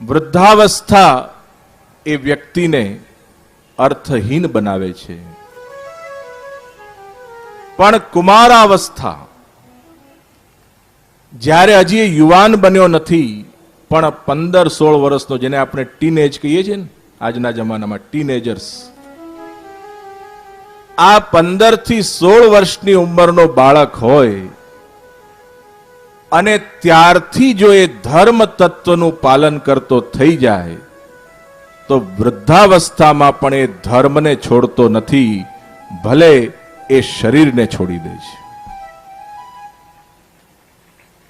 વૃદ્ધાવસ્થા એ વ્યક્તિને અર્થહીન બનાવે છે. પણ કુમારાવસ્થા, જ્યારે હજી યુવાન બન્યો નથી, પણ પંદર સોળ વર્ષનો, જેને આપણે ટીનેજ કહીએ છીએ ને, આજના જમાનામાં ટીનેજર્સ, આ પંદરથી સોળ વર્ષની ઉંમરનો બાળક હોય અને ત્યારથી જો એ ધર્મ તત્વનું પાલન કરતો થઈ જાય, તો વૃદ્ધાવસ્થામાં પણ એ ધર્મને છોડતો નથી, ભલે એ શરીરને છોડી દે છે.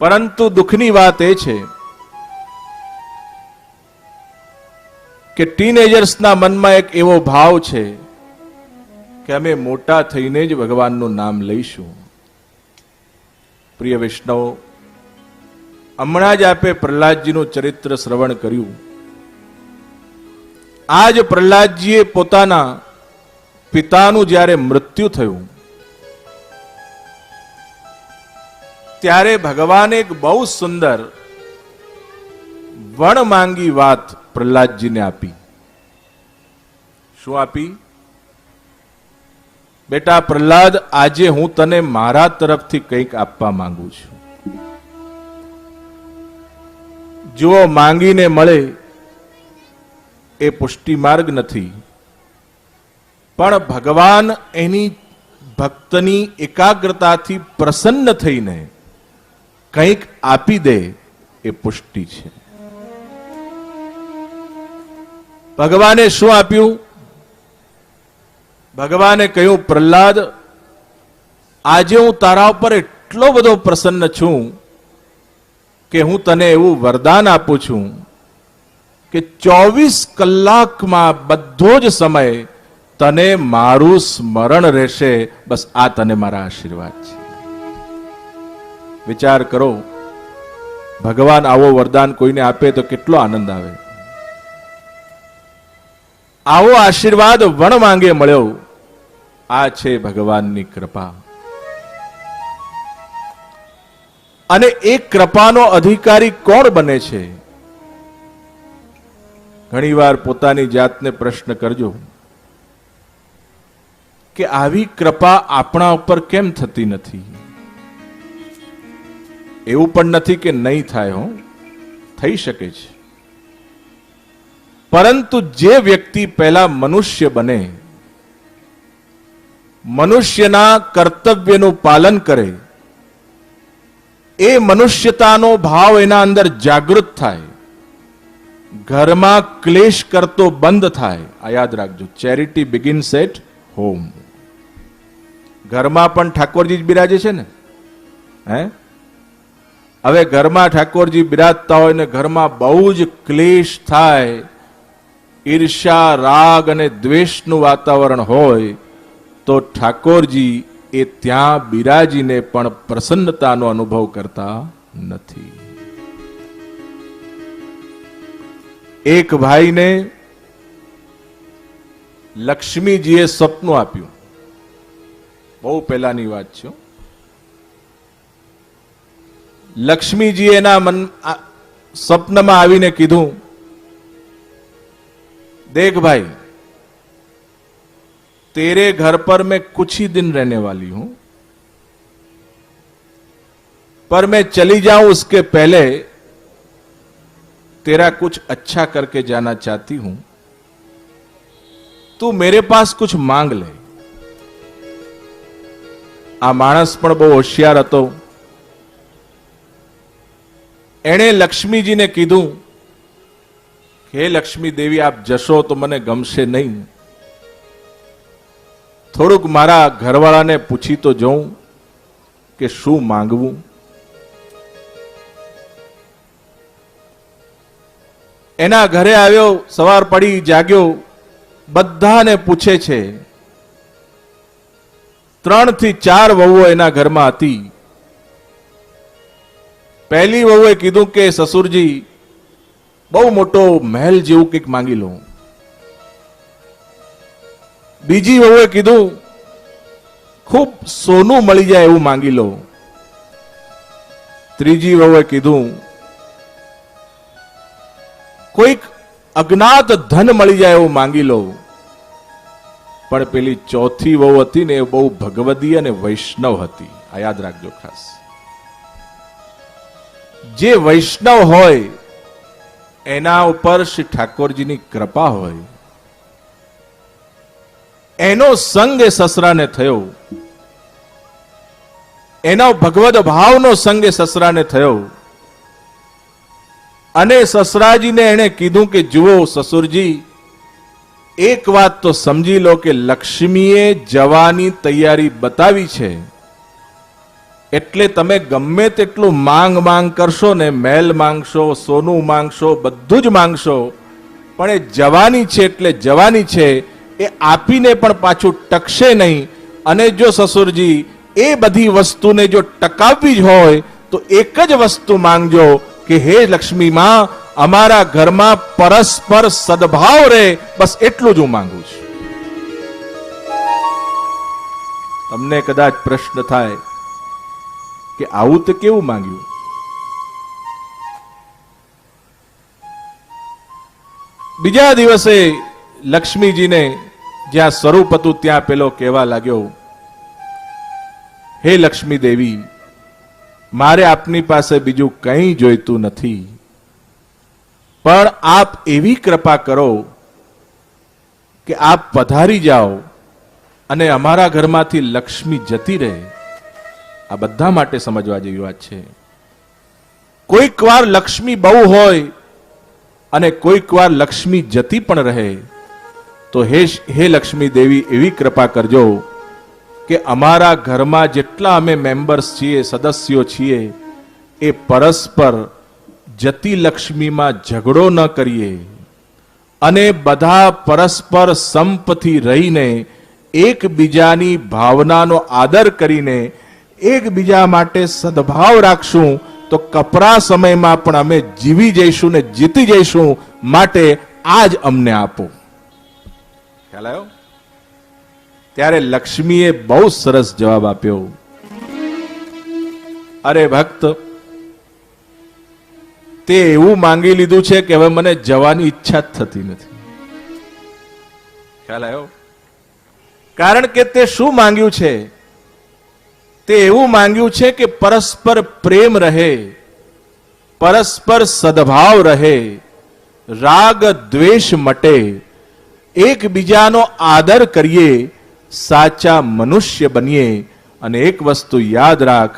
પરંતુ દુઃખની વાત એ છે કે ટીનેજર્સના મનમાં એક એવો ભાવ છે કે અમે મોટા થઈને જ ભગવાનનું નામ લઈશું. પ્રિય વૈષ્ણવ હમણાં જ આપે પ્રહલાદજીનું ચરિત્ર શ્રવણ કર્યું. આજ પ્રહલાદજીએ પોતાના પિતાનું જ્યારે મૃત્યુ થયું, ત્યારે ભગવાને એક બહુ સુંદર વણ માંગી વાત પ્રહલાદજીને આપી. શું આપી? બેટા પ્રહલાદ, આજે હું તને મારા તરફથી કંઈક આપવા માંગુ છું. જુઓ, માંગીને મળે એ પુષ્ટિ માર્ગ નથી. પણ ભગવાન એની ભક્તની એકાગ્રતાથી પ્રસન્ન થઈને કંઈક આપી દે એ પુષ્ટિ છે. ભગવાને શું આપ્યું? ભગવાને કહ્યું, પ્રહલાદ, આજે હું તારા ઉપર એટલો બધો પ્રસન્ન છું કે હું તને એવું વરદાન આપું છું કે ચોવીસ કલાકમાં બધો જ સમય તને મારું સ્મરણ રહેશે. બસ આ તને મારા આશીર્વાદ છે. વિચાર કરો, ભગવાન આવો વરદાન કોઈને આપે તો કેટલો આનંદ આવે. આવો આશીર્વાદ વણ માંગે મળ્યો. આ છે ભગવાનની કૃપા. અને એ કૃપાનો અધિકારી કોણ બને છે? ઘણીવાર પોતાની જાતને પ્રશ્ન કરજો કે આવી કૃપા આપણા ઉપર કેમ થતી નથી? એવું પણ નથી કે નહીં થાય હો, થઈ શકે છે. પરંતુ જે વ્યક્તિ પહેલા મનુષ્ય બને, મનુષ્યના કર્તવ્યનું પાલન કરે એ મનુષ્યતાનો ભાવ એના અંદર જાગૃત થાય. ઘરમાં ક્લેશ કરતો બંધ થાય. આ યાદ રાખજો. ચેરિટી બિગિન્સ એટ હોમ ઘરમાં પણ ઠાકોરજી જ બિરાજે છે ને? હે? હવે ઘરમાં ઠાકોરજી બિરાજતા હોય ને ઘરમાં બહુ જ ક્લેશ થાય ઈર્ષા રાગ અને દ્વેષનું વાતાવરણ હોય, તો ઠાકોરજી એ ત્યાં બિરાજીને પણ પ્રસન્નતાનો અનુભવ કરતા નથી. એક ભાઈને લક્ષ્મીજીએ સપનું આપ્યું. બહુ પહેલાની વાત છે લક્ષ્મીજી એના મન સ્વપ્નમાં આવીને કીધું, દેખ ભાઈ तेरे घर पर मैं कुछ ही दिन रहने वाली हूं पर मैं चली जाऊं उसके पहले तेरा कुछ अच्छा करके जाना चाहती हूं तू मेरे पास कुछ मांग ले આ માણસ પણ બહુ હોશિયાર હતો એણે લક્ષ્મીજીને કીધું હે લક્ષ્મી દેવી આપ જશો તો મને ગમશે નહીં થોડુંક મારા ઘરવાળાને પૂછી તો જોઉં કે શું માંગવું. એના ઘરે આવ્યો, સવાર પડી જાગ્યો, બધાને પૂછે છે ત્રણથી ચાર વહુઓ એના ઘરમાં હતી. પહેલી વહુએ કીધું કે, સસુરજી, બહુ મોટો મહેલ જેવું કંઈક માંગી લો બીજી વહુએ કીધું, ખૂબ સોનું મળી જાય એવું માંગી લો. ત્રીજી વહુએ કીધું, કોઈક અજ્ઞાત ધન મળી જાય એવું માંગી લો. પણ પેલી ચોથી વહુ હતી ને એ બહુ ભગવદી અને વૈષ્ણવ હતી. આ યાદ રાખજો ખાસ. જે વૈષ્ણવ હોય, એના ઉપર શ્રી ઠાકોરજીની કૃપા હોય. એનો સંગ એ સસરાને થયો. એનો ભગવદ ભાવનો સંગ એ સસરાને થયો. અને સસરાજીને એણે કીધું કે, જુઓ સસુરજી, એક વાત તો સમજી લો કે લક્ષ્મીએ જવાની તૈયારી બતાવી છે. એટલે તમે ગમે તેટલું માંગ માંગ કરશો ને, મેલ માંગશો, સોનું માંગશો, બધું જ માંગશો, પણ એ જવાની છે એટલે જવાની છે એ આપીને પણ પાછું ટકશે નહીં. અને જો સસુરજી એ બધી વસ્તુને જો ટકાવવી જ હોય, તો એક જ વસ્તુ માંગજો કે, હે લક્ષ્મી માં, અમારા ઘરમાં પરસ્પર સદભાવ રહે. બસ એટલું જ હું માંગુ છું. તમને કદાચ પ્રશ્ન થાય કે, આવું તો કેવું માંગ્યું? બીજા દિવસે લક્ષ્મીજીને જ્યાં સ્વરૂપ હતું, ત્યાં પેલો કહેવા લાગ્યો, હે લક્ષ્મી દેવી, મારે આપની પાસે બીજું કંઈ જોઈતું નથી. પણ આપ એવી કૃપા કરો કે આપ પધારી જાઓ અને અમારા ઘરમાંથી લક્ષ્મી જતી રહે. આ બધા માટે સમજવા જેવી વાત છે. કોઈક વાર લક્ષ્મી બહુ હોય અને કોઈક વાર લક્ષ્મી જતી પણ રહે. તો હે હે લક્ષ્મી દેવી, એવી કૃપા કરજો કે અમારા ઘરમાં જેટલા અમે મેમ્બર્સ છીએ, સદસ્યો છીએ, એ પરસ્પર જતી લક્ષ્મીમાં ઝઘડો ન કરીએ અને બધા પરસ્પર સંપથી રહીને એકબીજાની ભાવનાનો આદર કરીને એકબીજા માટે સદભાવ રાખશું, તો કપરા સમયમાં પણ અમે જીવી જઈશું ને જીતી જઈશું માટે આજ અમને આપો. ખ્યાલ આવ્યો? ત્યારે લક્ષ્મીએ બહુ સરસ જવાબ આપ્યો. અરે ભક્ત, તે એવું માંગી લીધું છે કે હવે મને જવાની ઈચ્છા જ થતી નથી. ખ્યાલ આવ્યો? કારણ કે તે શું માંગ્યું છે? તે એવું માંગ્યું છે કે પરસ્પર પ્રેમ રહે, પરસ્પર સદભાવ રહે, રાગ દ્વેષ મટે એકબીજાનો આદર કરીએ, સાચા મનુષ્ય બનીએ અને એક વસ્તુ યાદ રાખ,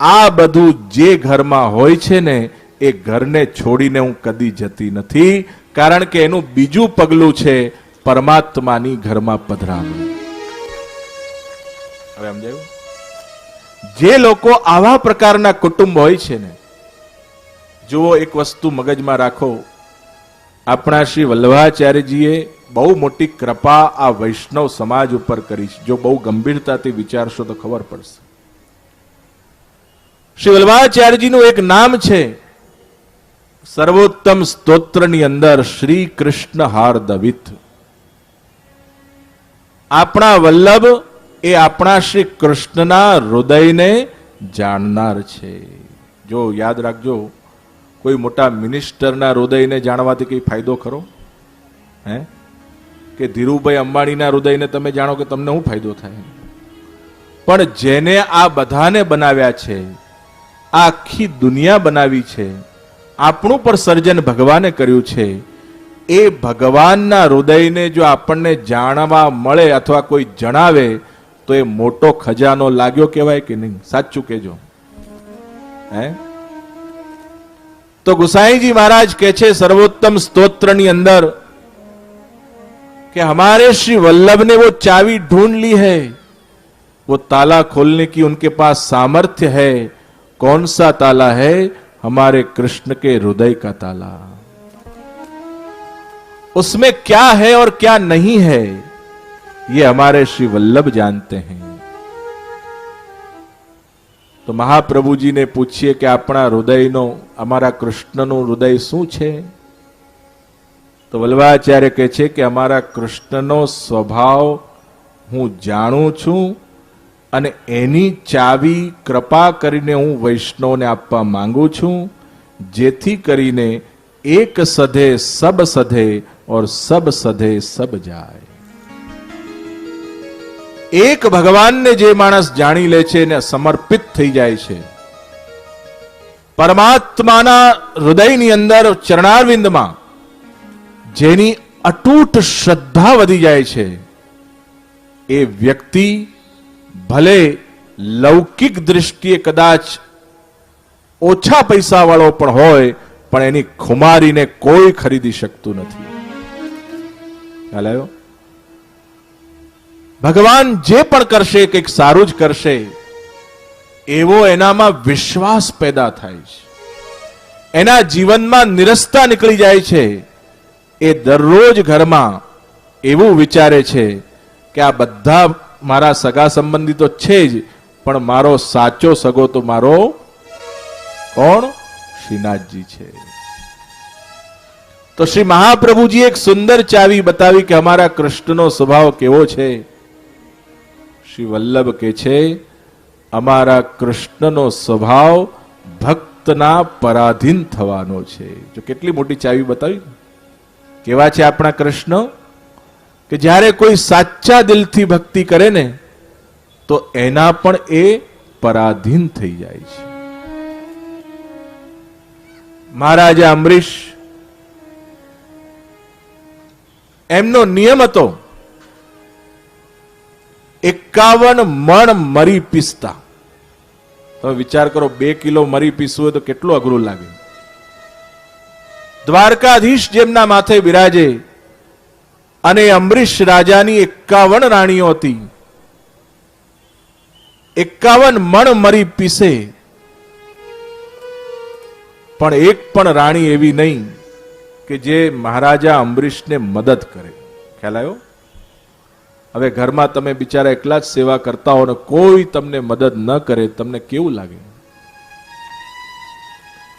આ બધું જે ઘરમાં હોય છે ને, એ ઘરને છોડીને હું કદી જતી નથી, કારણ કે એનું બીજું પગલું છે પરમાત્માની ઘરમાં પધરામણી જે લોકો આવા પ્રકારના કુટુંબ હોય છે ને, જુઓ એક વસ્તુ મગજમાં રાખો. આપણા શ્રી વલ્લભાચાર્યજીએ બહુ મોટી કૃપા આ વૈષ્ણવ સમાજ ઉપર કરી છે. જો બહુ ગંભીરતાથી વિચારશો તો ખબર પડશે. શ્રી વલ્લભાચાર્યજીનું એક નામ છે. સર્વોત્તમ સ્તોત્રની અંદર શ્રી કૃષ્ણ હાર દવિત આપણા વલ્લભ એ આપણા શ્રી કૃષ્ણના હૃદયને જાણનાર છે. જો યાદ રાખજો, કોઈ મોટા મિનિસ્ટરના હૃદયને જાણવાથી કઈ ફાયદો ખરો? હે? કે ધીરુભાઈ અંબાણીના હૃદયને તમે જાણો કે તમને શું ફાયદો થાય? પણ જેને આ બધાને બનાવ્યા છે આ આખી દુનિયા બનાવી છે, આપણું પણ સર્જન ભગવાને કર્યું છે. એ ભગવાનના હૃદયને જો આપણને જાણવા મળે અથવા કોઈ જણાવે, તો એ મોટો ખજાનો લાગ્યો કહેવાય કે નહીં? સાચું કેજો હે? તો ગુસાઈજી મહારાજ કે છે, સર્વોત્તમ સ્તોત્રની અંદર कि हमारे श्री वल्लभ ने वो चाबी ढूंढ ली है वो ताला खोलने की उनके पास सामर्थ्य है कौन सा ताला है हमारे कृष्ण के हृदय का ताला उसमें क्या है और क्या नहीं है ये हमारे श्री वल्लभ जानते हैं તો મહાપ્રભુજીને પૂછીએ કે આપણા હૃદયનો અમારા કૃષ્ણનું હૃદય શું છે તો વલ્લભાચાર્ય કહે છે કે અમારા કૃષ્ણનો સ્વભાવ હું જાણું છું અને એની ચાવી કૃપા કરીને હું વૈષ્ણવને આપવા માંગુ છું, જેથી કરીને એક સધે સબ સધે ઓર સબ સધે સબ જાય. એક ભગવાનને જે માણસ જાણી લે છે એને સમર્પિત થઈ જાય છે. પરમાત્માના હૃદયની અંદર ચરણારવિંદમાં જેની અતૂટ શ્રદ્ધા વધી જાય છે, એ વ્યક્તિ ભલે લૌકિક દ્રષ્ટિએ કદાચ ઓછા પૈસા વાળો પણ હોય, પણ એની ખુમારીને કોઈ ખરીદી શકતું નથી. ભગવાન જે પણ કરશે, કંઈક સારું જ કરશે, એવો એનામાં વિશ્વાસ પેદા થાય છે. એના જીવનમાં નિરસ્તા નીકળી જાય છે. એ દરરોજ ઘરમાં એવું વિચારે છે કે આ બધા મારા સગા સંબંધી તો છે જ, પણ મારો સાચો સગો તો મારો કોણ? શ્રીનાથજી છે. તો શ્રી મહાપ્રભુજી એક સુંદર ચાવી બતાવી કે અમારા કૃષ્ણનો સ્વભાવ કેવો છે? શ્રી વલ્લભ કે છે, અમારા કૃષ્ણનો સ્વભાવ ભક્તના પરાધીન થવાનો છે. જો કેટલી મોટી ચાવી બતાવી? કેવા છે આપણા કૃષ્ણ? કે જ્યારે કોઈ સાચા દિલથી ભક્તિ કરે ને, તો એના પણ એ પરાધીન થઈ જાય છે. મહારાજા અમરીશ, એમનો નિયમ હતો, એકાવન મણ મરી પીસતા. તમે વિચાર કરો, બે કિલો મરી પીસવું હોય તો કેટલું અઘરું લાગે? દ્વારકાધીશ જેમના માથે બિરાજે અને અમરીશ રાજાની એકાવન રાણીઓ હતી. એકાવન મણ મરી પીસે. પણ એક પણ રાણી એવી નહીં કે જે મહારાજા અમરીશને મદદ કરે. ખ્યાલ આવ્યો? હવે ઘરમાં તમે બિચારા એકલા જ સેવા કરતા હો ને કોઈ તમને મદદ ન કરે, તમને કેવું લાગે?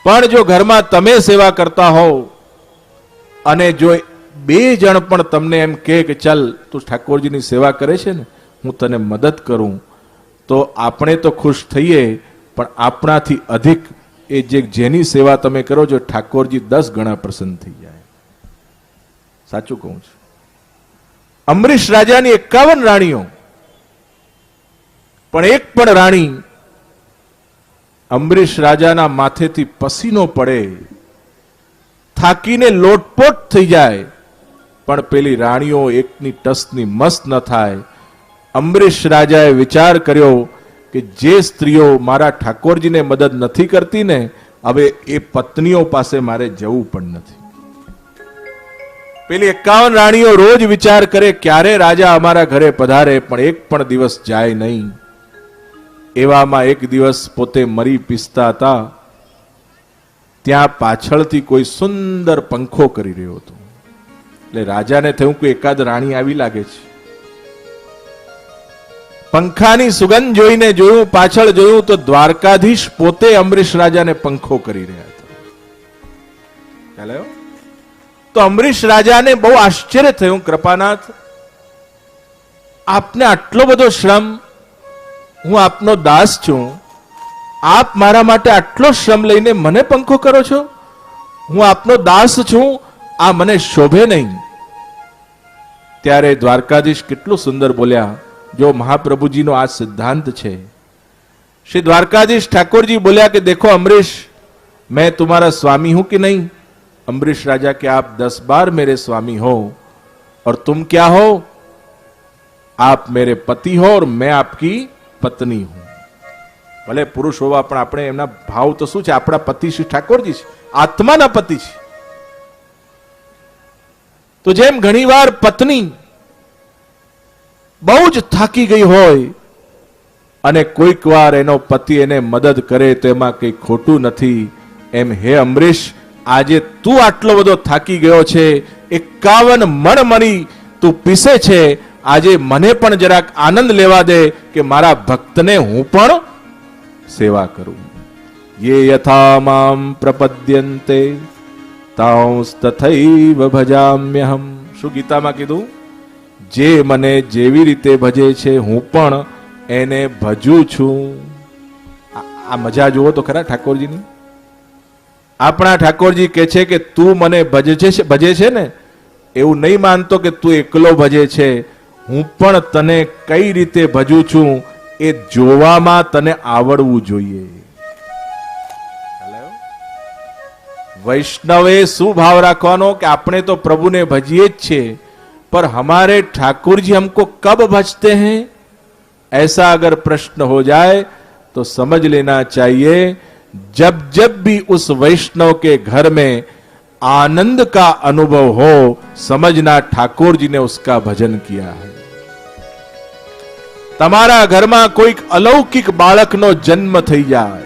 પણ જો ઘરમાં તમે સેવા કરતા હોવ અને જો બે જણ પણ તમને એમ કે ચાલ તું ઠાકોરજીની સેવા કરે છે ને, હું તને મદદ કરું, તો આપણે તો ખુશ થઈએ, પણ આપણાથી અધિક એ જે જેની સેવા તમે કરો છો, ઠાકોરજી દસ ગણા પ્રસન્ન થઈ જાય. સાચું કહું છું. અમરીશ રાજાની એકાવન રાણીઓ, પણ એક પણ રાણી અમરીશ રાજાના માથેથી પસીનો પડે. થાકીને લોટપોટ થઈ જાય. પણ પેલી રાણીઓ એકની ટસની મસ્ત ન થાય. અમરીશ રાજાએ વિચાર કર્યો કે જે સ્ત્રીઓ મારા ઠાકોરજીને મદદ નથી કરતી ને, હવે એ પત્નીઓ પાસે મારે જવું પણ નથી. પેલી એકાવન રાણીઓ રોજ વિચાર કરે ક્યારે રાજા અમારા ઘરે પધારે, પણ એક પણ દિવસ જાય નહીં. એવામાં એક દિવસ પોતે મરી પીસતા હતા. ત્યાં પાછળથી કોઈ સુંદર પંખો કરી રહ્યો હતો. એટલે રાજાને થયું કે એકાદ રાણી આવી લાગે છે. પંખાની સુગંધ જોઈને જોયું, પાછળ જોયું તો દ્વારકાધીશ પોતે અમરીશ રાજાને પંખો કરી રહ્યા હતા. તો અમરીશ રાજાને બહુ આશ્ચર્ય થયું, કૃપાનાથ, આપને આટલો બધો શ્રમ હું આપનો દાસ છું આપ મારા માટે આટલો શ્રમ લઈને મને પંખો કરો છો હું આપનો દાસ છું આ મને શોભે નહીં ત્યારે દ્વારકાધીશ કેટલું સુંદર બોલ્યા જો મહાપ્રભુજીનો આ સિદ્ધાંત છે શ્રી દ્વારકાધીશ ઠાકોરજી બોલ્યા કે દેખો અમરીશ मैं तुम्हारा स्वामी हूं कि नहीं अम्बरीश राजा के आप दस बार मेरे स्वामी हो और तुम क्या हो आप मेरे पति हो और मैं आपकी પત્ની હું. ભલે પુરુષ હોવા પણ આપણે એમના ભાવ તો શું છે? આપણા પતિ શ્રી ઠાકોરજી છે. આત્માના પતિ છે. તો જેમ ઘણીવાર પત્ની બહુ જ થાકી ગઈ હોય અને કોઈક વાર એનો પતિ એને મદદ કરે તો એમાં કંઈ ખોટું નથી. એમ હે અમરીશ, આજે તું આટલો બધો થાકી ગયો છે. એકાવન મણમણી તું પીસે છે. આજે મને પણ જરાક આનંદ લેવા દે કે મારા ભક્તને હું પણ સેવા કરું. યે યથા મામ પ્રપદ્યંતે તાંસ્તથૈવ ભજામ્યહમ. શું ગીતામાં કીધું? જે મને જેવી રીતે ભજે છે, હું પણ એને ભજું છું. આ- આ મજા જુઓ તો ખરા ઠાકોરજીની. આપણા ઠાકોરજી કહે છે કે તું મને ભજે છે ભજે છે ને? એવું નહીં માનતો કે તું એકલો ભજે છે. હું પણ તને કઈ રીતે ભજું છું એ જોવામાં તને આવડવું જોઈએ વૈષ્ણવે શું ભાવ રાખવાનો કે આપણે તો પ્રભુને ભજીએ જ છીએ पर हमारे ठाकुर जी हमको कब भजते हैं ऐसा अगर प्रश्न हो जाए तो समझ लेना चाहिए जब जब भी उस वैष्णव के घर में आनंद का अनुभव हो समझना ठाकुर जी ने उसका भजन किया है તમારા ઘરમાં કોઈક અલૌકિક બાળકનો જન્મ થઈ જાય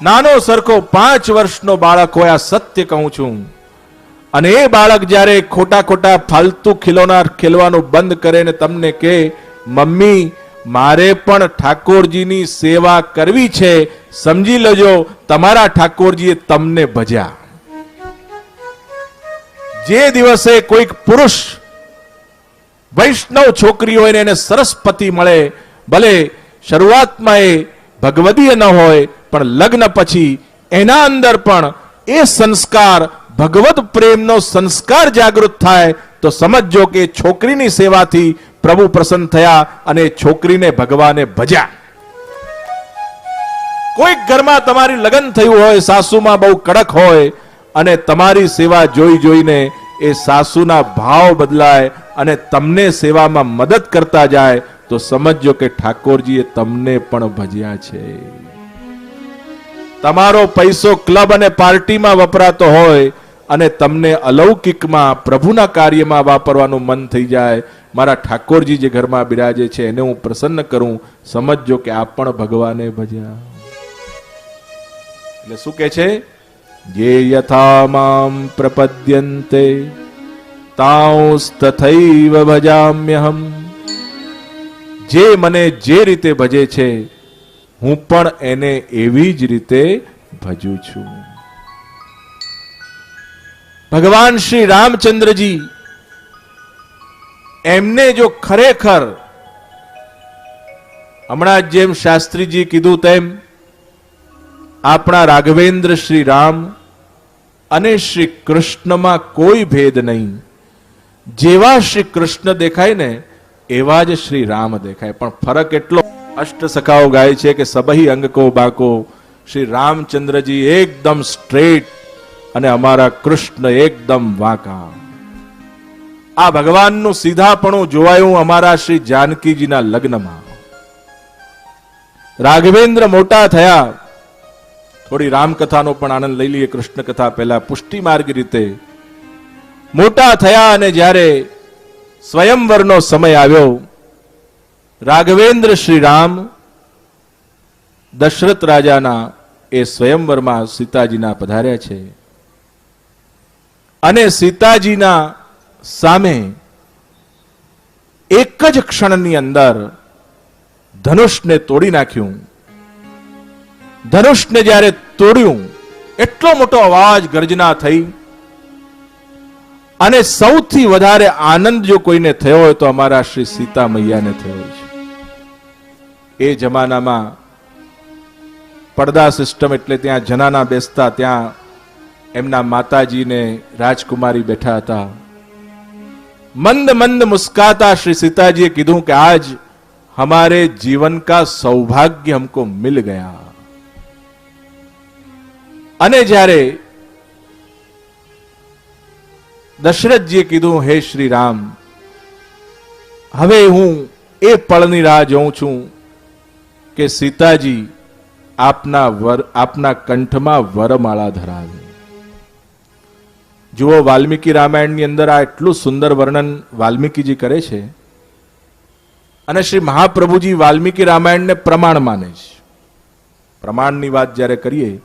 નાનો સરખો પાંચ વર્ષનો બાળક હોય આ સત્ય કહું છું અને એ બાળક જ્યારે ખોટા ખોટા ફાલતુ ખીલોના ખેલવાનું બંધ કરે ને તમને કે મમ્મી મારે પણ ઠાકોરજીની સેવા કરવી છે સમજી લેજો તમારા ઠાકોરજીએ તમને ભજ્યા જે દિવસે કોઈક પુરુષ વૈષ્ણવ છોકરી હોય એને સરસ પતિ મળે, ભલે શરૂઆતમાં એ ભગવદીય ન હોય, પણ લગ્ન પછી એના અંદર પણ એ સંસ્કાર, ભગવત પ્રેમનો સંસ્કાર જાગૃત થાય, તો સમજજો કે છોકરીની સેવાથી પ્રભુ પ્રસન્ન થયા અને છોકરીને ભગવાને ભજ્યા. કોઈક ઘરમાં તમારી લગ્ન થયું હોય, સાસુમાં બહુ કડક હોય અને તમારી સેવા જોઈ જોઈને એ સાસુના ભાવ બદલાય અને તમને સેવામાં મદદ કરતા જાય, તો સમજજો કે ઠાકોરજીએ તમને પણ ભજ્યા છે. તમારો પૈસો ક્લબ અને પાર્ટીમાં વપરાતો હોય અને તમને અલૌકિકમાં પ્રભુના કાર્યમાં વાપરવાનું મન થઈ જાય, મારા ઠાકોરજી જે ઘરમાં બિરાજે છે, એને હું પ્રસન્ન કરું, સમજજો કે આ પણ ભગવાને ભજ્યા. એટલે શું કે છે? જે यथा મામ प्रपद्यन्ते। તાંસ્તથૈવ ભજામ્યહમ જે મને જે રીતે ભજે છે હું પણ એને એવી જ રીતે ભજું છું ભગવાન શ્રી રામચંદ્રજી એમને જો ખરેખર હમણાં જેમ શાસ્ત્રીજી કીધું તેમ આપણા રાઘવેન્દ્ર શ્રી રામ અને શ્રી કૃષ્ણમાં કોઈ ભેદ નહીં. જેવા શ્રી કૃષ્ણ દેખાય ને, એવા જ શ્રી રામ દેખાય. પણ ફરક એટલો અષ્ટ સખાઓ ગાય છે કે સબહી અંગ કો બાકો. શ્રી રામચંદ્રજી એકદમ સ્ટ્રેટ અને અમારા કૃષ્ણ એકદમ વાંકા. આ ભગવાનનું સીધાપણું જોવાયું અમારા શ્રી જાનકીજીના લગ્નમાં. રાઘવેન્દ્ર મોટા થયા. થોડી રામકથાનો પણ આનંદ લઈ લઈએ કૃષ્ણ કથા પહેલા. પુષ્ટિ માર્ગ રીતે મોટા થયા અને જ્યારે સ્વયંવરનો સમય આવ્યો, રાઘવેન્દ્ર શ્રી રામ દશરથ રાજાના એ સ્વયંવરમાં સીતાજીના પધાર્યા છે. અને સીતાજીના સામે એક જ ક્ષણની અંદર ધનુષને તોડી નાખ્યું. ધનુષને જ્યારે તોડ્યું, એટલો મોટો અવાજ ગર્જના થઈ. અને સૌથી વધારે આનંદ જો કોઈને થયો હોય તો અમારા શ્રી સીતા મૈયાને થયો છે. એ જમાનામાં પડદા સિસ્ટમ એટલે ત્યાં જનાના બેસતા, ત્યાં એમના માતાજીને રાજકુમારી બેઠા હતા. મંદ મંદ મુસ્કાતા શ્રી સીતાજીએ કીધું કે આજ હમારે જીવન કા સૌભાગ્ય હમકો મિલ ગયા. અને જ્યારે દશરથજીએ કીધું, હે શ્રી રામ હવે હું એ પળની રાહ જોઉં છું કે સીતાજી આપના વર, આપના કંઠમાં વરમાળા ધરાવે. જુઓ, વાલ્મીકી રામાયણની અંદર આ એટલું સુંદર વર્ણન વાલ્મીકીજી કરે છે અને શ્રી મહાપ્રભુજી વાલ્મીકી રામાયણને પ્રમાણ માને છે. પ્રમાણની વાત જ્યારે કરીએ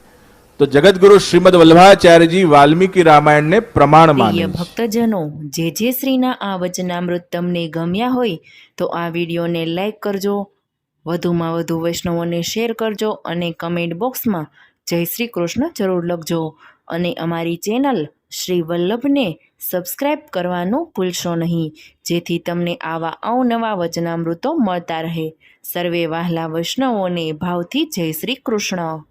તો જગતગુરુ શ્રીમદ વલ્લભાચાર્યજી વાલ્મીકી રામાયણને પ્રમાણ માને ભક્તજનો જે જે શ્રીના આ વચનામૃત તમને ગમ્યા હોય તો આ વિડીયોને લાઈક કરજો વધુમાં વધુ વૈષ્ણવોને શેર કરજો અને કમેન્ટ બોક્સમાં જય શ્રી કૃષ્ણ જરૂર લખજો. અને અમારી ચેનલ શ્રી વલ્લભને સબસ્ક્રાઈબ કરવાનું ભૂલશો નહીં જેથી તમને આવા અવનવા વચનામૃતો મળતા રહે. સર્વે વહાલા વૈષ્ણવોને ભાવથી જય શ્રી કૃષ્ણ.